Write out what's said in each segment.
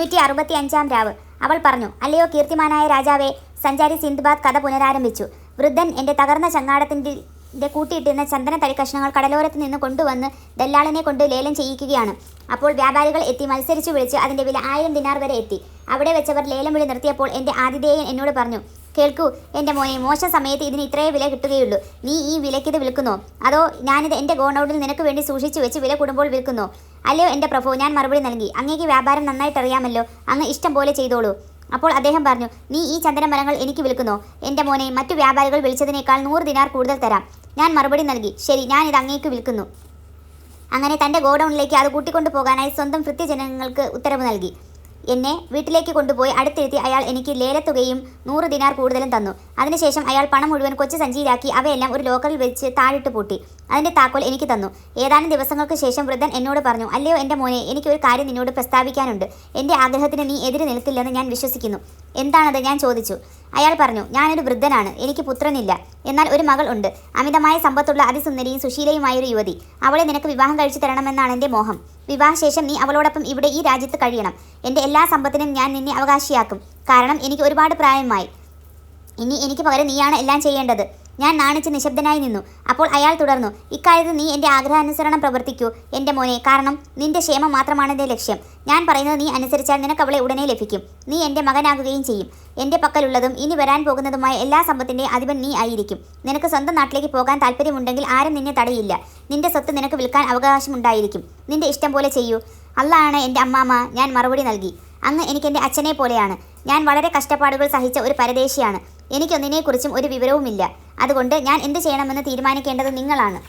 അഞ്ഞൂറ്റി അറുപത്തി അഞ്ചാം രാവ്. അവൾ പറഞ്ഞു അല്ലയോ കീർത്തിമാനായ രാജാവേ സഞ്ചാരി സിന്ദ്ബാദ് കഥ പുനരാരംഭിച്ചു. വൃദ്ധൻ എന്റെ തകർന്ന ചങ്ങാടത്തിന്റെ കൂട്ടിയിട്ടിരുന്ന ചന്ദന തടി കഷ്ണങ്ങൾ കടലോരത്ത് നിന്ന് കൊണ്ടുവന്ന് ദല്ലാളിനെ കൊണ്ട് ലേലം ചെയ്യിക്കുകയാണ്. അപ്പോൾ വ്യാപാരികൾ എത്തി മത്സരിച്ചു വിളിച്ച് അതിന്റെ വില ആയിരം ദിനാർ വരെ എത്തി. അവിടെ വെച്ചവർ ലേലം വിളി നിർത്തിയപ്പോൾ എന്റെ ആതിഥേയൻ എന്നോട് പറഞ്ഞു കേൾക്കൂ എന്റെ മോനെ മോശ സമയത്ത് ഇതിന് ഇത്രയേ വില കിട്ടുകയുള്ളൂ. നീ ഈ വിലയ്ക്കിത് വിൽക്കുന്നോ? അതോ ഞാനിത് എന്റെ ഗോണൗണ്ടിൽ നിനക്ക് വേണ്ടി സൂക്ഷിച്ചു വെച്ച് വില കൂടുമ്പോൾ വിൽക്കുന്നോ? അല്ലയോ എന്റെ പ്രഭു ഞാൻ മറുപടി നൽകി. അങ്ങേക്ക് വ്യാപാരം നന്നായിട്ട് അറിയാമല്ലോ അങ്ങ് ഇഷ്ടം പോലെ ചെയ്തോളൂ. അപ്പോൾ അദ്ദേഹം പറഞ്ഞു നീ ഈ ചന്ദനമരങ്ങൾ എനിക്ക് വിൽക്കുന്നോ? എന്റെ മോനെ മറ്റു വ്യാപാരികൾ വിളിച്ചതിനേക്കാൾ നൂറ് ദിനാർ കൂടുതൽ തരാം. ഞാൻ മറുപടി നൽകി ശരി ഞാൻ ഇത് അങ്ങേക്ക് വിൽക്കുന്നു. അങ്ങനെ തന്റെ ഗോഡൗണിലേക്ക് അത് കൂട്ടിക്കൊണ്ടു പോകാനായി സ്വന്തം ഭൃത്യജനങ്ങൾക്ക് ഉത്തരവ് നൽകി. എന്നെ വീട്ടിലേക്ക് കൊണ്ടുപോയി അടുത്തിരുത്തി അയാൾ എനിക്ക് ലേലത്തുകയും നൂറ് ദിനാർ കൂടുതലും തന്നു. അതിനുശേഷം അയാൾ പണം മുഴുവൻ കൊച്ചു സഞ്ചിയിലാക്കി അവയെല്ലാം ഒരു ലോക്കറിൽ വെച്ച് താഴിട്ട് പൂട്ടി. അതിന്റെ താക്കോൽ എനിക്ക് തന്നു. ഏതാനും ദിവസങ്ങൾക്ക് ശേഷം വൃദ്ധൻ എന്നോട് പറഞ്ഞു അല്ലയോ എന്റെ മോനെ എനിക്ക് ഒരു കാര്യം നിന്നോട് പ്രസ്താവിക്കാനുണ്ട്. എന്റെ ആഗ്രഹത്തിന് നീ എതിര് നിൽക്കില്ലെന്ന് ഞാൻ വിശ്വസിക്കുന്നു. എന്താണത്? ഞാൻ ചോദിച്ചു. അയാൾ പറഞ്ഞു ഞാനൊരു വൃദ്ധനാണ്. എനിക്ക് പുത്രനില്ല. എന്നാൽ ഒരു മകൾ ഉണ്ട്. അമിതമായ സമ്പത്തുള്ള അതിസുന്ദരിയും സുശീലയുമായ ഒരു യുവതി. അവളെ നിനക്ക് വിവാഹം കഴിച്ചു തരണമെന്നാണ് എന്റെ മോഹം. വിവാഹശേഷം നീ അവളോടൊപ്പം ഇവിടെ ഈ രാജ്യത്ത് കഴിയണം. എന്റെ എല്ലാ സമ്പത്തിനും ഞാൻ നിന്നെ അവകാശിയാക്കും. കാരണം എനിക്ക് ഒരുപാട് പ്രായമായി. ഇനി എനിക്ക് പകരം നീയാണ് എല്ലാം ചെയ്യേണ്ടത്. ഞാൻ നാണിച്ച് നിശബ്ദനായി നിന്നു. അപ്പോൾ അയാൾ തുടർന്നു ഇക്കാര്യത്തിൽ നീ എന്റെ ആഗ്രഹാനുസരണം പ്രവർത്തിക്കൂ എന്റെ മോനെ. കാരണം നിന്റെ ക്ഷേമം മാത്രമാണ് എന്റെ ലക്ഷ്യം. ഞാൻ പറയുന്നത് നീ അനുസരിച്ചാൽ നിനക്ക് അവളെ ഉടനെ ലഭിക്കും. നീ എന്റെ മകനാകുകയും ചെയ്യും. എന്റെ പക്കലുള്ളതും ഇനി വരാൻ പോകുന്നതുമായ എല്ലാ സമ്പത്തിന്റെ അധിപൻ നീ ആയിരിക്കും. നിനക്ക് സ്വന്തം നാട്ടിലേക്ക് പോകാൻ താല്പര്യമുണ്ടെങ്കിൽ ആരും നിന്നെ തടയില്ല. നിന്റെ സ്വത്ത് നിനക്ക് വിൽക്കാൻ അവകാശമുണ്ടായിരിക്കും. നിന്റെ ഇഷ്ടം പോലെ ചെയ്യൂ. അള്ളാണ് എന്റെ അമ്മാമ്മ ഞാൻ മറുപടി നൽകി. അങ്ങ് എനിക്ക് എന്റെ അച്ഛനെ പോലെയാണ്. ഞാൻ വളരെ കഷ്ടപ്പാടുകൾ സഹിച്ച ഒരു പരദേശിയാണ്. എനിക്കൊന്നിനെക്കുറിച്ചും ഒരു വിവരവുമില്ല. അതുകൊണ്ട് ഞാൻ എന്ത് ചെയ്യണമെന്ന് തീരുമാനിക്കേണ്ടത് നിങ്ങളാണ്.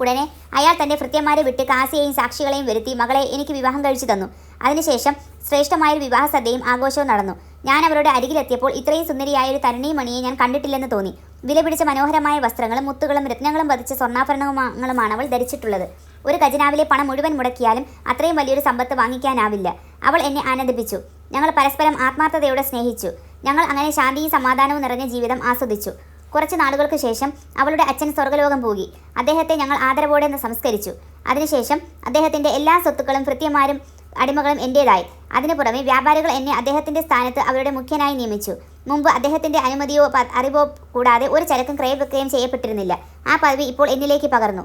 ഉടനെ അയാൾ തന്റെ ഭൃത്യന്മാരെ വിട്ട് കാസിയെയും സാക്ഷികളെയും വരുത്തി മകളെ എനിക്ക് വിവാഹം കഴിച്ചു തന്നു. അതിനുശേഷം ശ്രേഷ്ഠമായൊരു വിവാഹ സദ്യയും ആഘോഷവും നടന്നു. ഞാൻ അവരുടെ അരികിലെത്തിയപ്പോൾ ഇത്രയും സുന്ദരിയായ ഒരു തരുണീമണിയെ ഞാൻ കണ്ടിട്ടില്ലെന്ന് തോന്നി. വിലപിടിച്ച മനോഹരമായ വസ്ത്രങ്ങളും മുത്തുകളും രത്നങ്ങളും പതിച്ച സ്വർണാഭരണങ്ങളുമാണ് അവൾ ധരിച്ചിട്ടുള്ളത്. ഒരു ഖജനാവിലെ പണം മുഴുവൻ മുടക്കിയാലും അത്രയും വലിയൊരു സമ്പത്ത് വാങ്ങിക്കാനാവില്ല. അവൾ എന്നെ ആനന്ദിപ്പിച്ചു. ഞങ്ങൾ പരസ്പരം ആത്മാർത്ഥതയോടെ സ്നേഹിച്ചു. ഞങ്ങൾ അങ്ങനെ ശാന്തിയും സമാധാനവും നിറഞ്ഞ ജീവിതം ആസ്വദിച്ചു. കുറച്ച് നാളുകൾക്ക് ശേഷം അവളുടെ അച്ഛൻ സ്വർഗലോകം പോകി. അദ്ദേഹത്തെ ഞങ്ങൾ ആദരവോടെ നിന്ന് സംസ്കരിച്ചു. അതിനുശേഷം അദ്ദേഹത്തിന്റെ എല്ലാ സ്വത്തുക്കളും കൃത്യമാരും അടിമകളും എന്റേതായി അതിനു പുറമെ വ്യാപാരികൾ എന്നെ അദ്ദേഹത്തിന്റെ സ്ഥാനത്ത് അവരുടെ മുഖ്യനായി നിയമിച്ചു. മുമ്പ് അദ്ദേഹത്തിന്റെ അനുമതിയോ അറിവോ കൂടാതെ ഒരു ചരക്കും ക്രയവിക്രയം ചെയ്യപ്പെട്ടിരുന്നില്ല. ആ പദവി ഇപ്പോൾ എന്നിലേക്ക് പകർന്നു.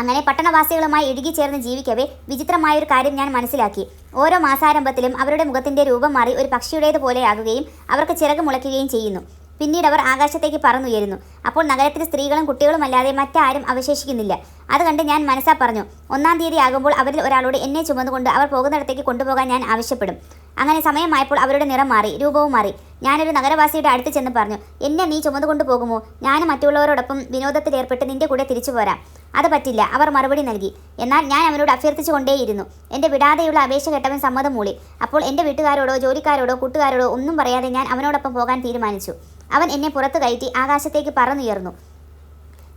അങ്ങനെ പട്ടണവാസികളുമായി ഇഴുകിച്ചേർന്ന് ജീവിക്കവേ വിചിത്രമായൊരു കാര്യം ഞാൻ മനസ്സിലാക്കി. ഓരോ മാസാരംഭത്തിലും അവരുടെ മുഖത്തിന്റെ രൂപം മാറി ഒരു പക്ഷിയുടേത് പോലെയാകുകയും അവർക്ക് ചിറക് മുളയ്ക്കുകയും ചെയ്യുന്നു. പിന്നീട് അവർ ആകാശത്തേക്ക് പറന്നുയരുന്നു. അപ്പോൾ നഗരത്തിലെ സ്ത്രീകളും കുട്ടികളും അല്ലാതെ മറ്റാരും അവശേഷിക്കുന്നില്ല. അത് കണ്ട് ഞാൻ മനസ്സാ പറഞ്ഞു ഒന്നാം തീയതി ആകുമ്പോൾ അവരിൽ ഒരാളോട് എന്നെ ചുമന്നുകൊണ്ട് അവർ പോകുന്നിടത്തേക്ക് കൊണ്ടുപോകാൻ ഞാൻ ആവശ്യപ്പെടും. അങ്ങനെ സമയമായപ്പോൾ അവരുടെ നിറം മാറി രൂപവും മാറി. ഞാനൊരു നഗരവാസിയുടെ അടുത്ത് ചെന്ന് പറഞ്ഞു എന്നെ നീ ചുമന്നുകൊണ്ട് പോകുമോ? ഞാൻ മറ്റുള്ളവരോടൊപ്പം വിനോദത്തിൽ ഏർപ്പെട്ട് നിന്റെ കൂടെ തിരിച്ചു പോരാം. അത് പറ്റില്ല അവർ മറുപടി നൽകി. എന്നാൽ ഞാൻ അവനോട് അഭ്യർത്ഥിച്ചു കൊണ്ടേയിരുന്നു. എന്റെ വിടാതെയുള്ള അപേക്ഷ കേട്ടവൻ സമ്മതം മൂളി. അപ്പോൾ എന്റെ വീട്ടുകാരോടോ ജോലിക്കാരോടോ കൂട്ടുകാരോടോ ഒന്നും പറയാതെ ഞാൻ അവനോടൊപ്പം പോകാൻ തീരുമാനിച്ചു. അവൻ എന്നെ പുറത്തു കയറ്റി ആകാശത്തേക്ക് പറന്നുയർന്നു.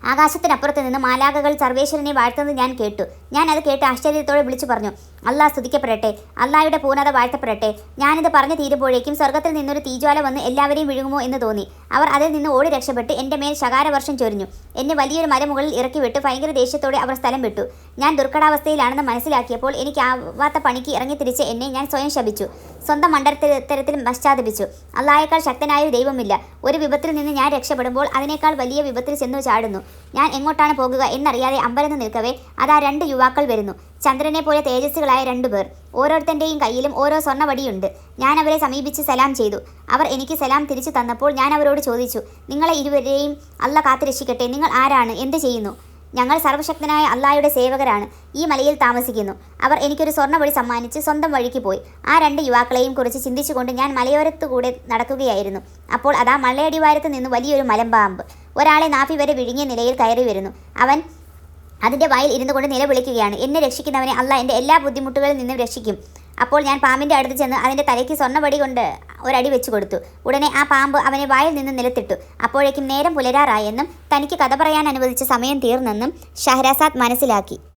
ആകാശത്തിനപ്പുറത്ത് നിന്ന് മാലാകകൾ സർവേശ്വരനെ വാഴ്ത്തുന്നത് ഞാൻ കേട്ടു. ഞാൻ അത് കേട്ട് ആശ്ചര്യത്തോടെ വിളിച്ചു പറഞ്ഞു അള്ളാഹ് സ്തുതിക്കപ്പെടട്ടെ അള്ളാഹയുടെ പൂർണത വാഴ്ത്തപ്പെടട്ടെ. ഞാനിത് പറഞ്ഞു തീരുമ്പോഴേക്കും സ്വർഗത്തിൽ നിന്നൊരു തീജ്വാല വന്ന് എല്ലാവരെയും വിഴുങ്ങുമോ എന്ന് തോന്നി. അവർ അതിൽ നിന്ന് ഓടി രക്ഷപ്പെട്ട് എന്റെ മേൽ ശകാരവർഷം ചൊരിഞ്ഞു. എന്നെ വലിയൊരു മലമുകളിൽ ഇറക്കി വിട്ട് ഭയങ്കര ദേഷ്യത്തോടെ അവർ സ്ഥലം വിട്ടു. ഞാൻ ദുർഘടാവസ്ഥയിലാണെന്ന് മനസ്സിലാക്കിയപ്പോൾ എനിക്ക് ആവാത്ത പണിക്ക് ഇറങ്ങി തിരിച്ച് എന്നെ ഞാൻ സ്വയം ശപിച്ചു. സ്വന്തം മണ്ഡലത്തിൽ പശ്ചാത്തപിച്ചു. അള്ളായേക്കാൾ ശക്തനായ ദൈവമില്ല. ഒരു വിപത്തിൽ നിന്ന് ഞാൻ രക്ഷപ്പെടുമ്പോൾ അതിനേക്കാൾ വലിയ വിപത്തിൽ ചെന്നു ചാടുന്നു. ഞാൻ എങ്ങോട്ടാണ് പോകുക എന്നറിയാതെ അമ്പരന്ന് നിൽക്കവേ അതാ രണ്ട് യുവാക്കൾ വരുന്നു. ചന്ദ്രനെ പോലെ തേജസ്സുകളായ രണ്ടുപേർ ഓരോരുത്തന്റെയും കയ്യിലും ഓരോ സ്വർണവടിയുണ്ട് ഞാൻ അവരെ സമീപിച്ച് സലാം ചെയ്തു. അവർ എനിക്ക് സലാം തിരിച്ചു തന്നപ്പോൾ ഞാൻ അവരോട് ചോദിച്ചു നിങ്ങളെ ഇരുവരെയും അല്ല കാത്തുരക്ഷിക്കട്ടെ? നിങ്ങൾ ആരാണ്? എന്ത് ചെയ്യുന്നു? ഞങ്ങൾ സർവശക്തനായ അള്ളായുടെ സേവകരാണ്. ഈ മലയിൽ താമസിക്കുന്നു. അവർ എനിക്കൊരു സ്വർണവടി സമ്മാനിച്ച് സ്വന്തം വഴിക്ക് പോയി. ആ രണ്ട് യുവാക്കളെയും കുറിച്ച് ചിന്തിച്ചുകൊണ്ട് ഞാൻ മലയോരത്തു കൂടെ നടക്കുകയായിരുന്നു. അപ്പോൾ അതാ മലയടിവാരത്ത് നിന്ന് വലിയൊരു മലമ്പാമ്പ്. ഒരാളെ നാഫി വരെ വിഴുങ്ങിയ നിലയിൽ കയറി വരുന്നു. അവൻ അതിന്റെ വായിൽ ഇരുന്നു കൊണ്ട് നിലവിളിക്കുകയാണ്. എന്നെ രക്ഷിക്കുന്നവനെ അല്ല എന്റെ എല്ലാ ബുദ്ധിമുട്ടുകളിൽ നിന്നും രക്ഷിക്കും. അപ്പോൾ ഞാൻ പാമ്പിന്റെ അടുത്ത് ചെന്ന് അതിന്റെ തലയ്ക്ക് സ്വർണപടി കൊണ്ട് ഒരടി വെച്ചു കൊടുത്തു. ഉടനെ ആ പാമ്പ് അവനെ വായിൽ നിന്ന് നിലത്തിട്ടു. അപ്പോഴേക്കും നേരം പുലരാറായെന്നും തനിക്ക് കഥ പറയാൻ അനുവദിച്ച സമയം തീർന്നെന്നും ഷഹരാസാദ് മനസ്സിലാക്കി.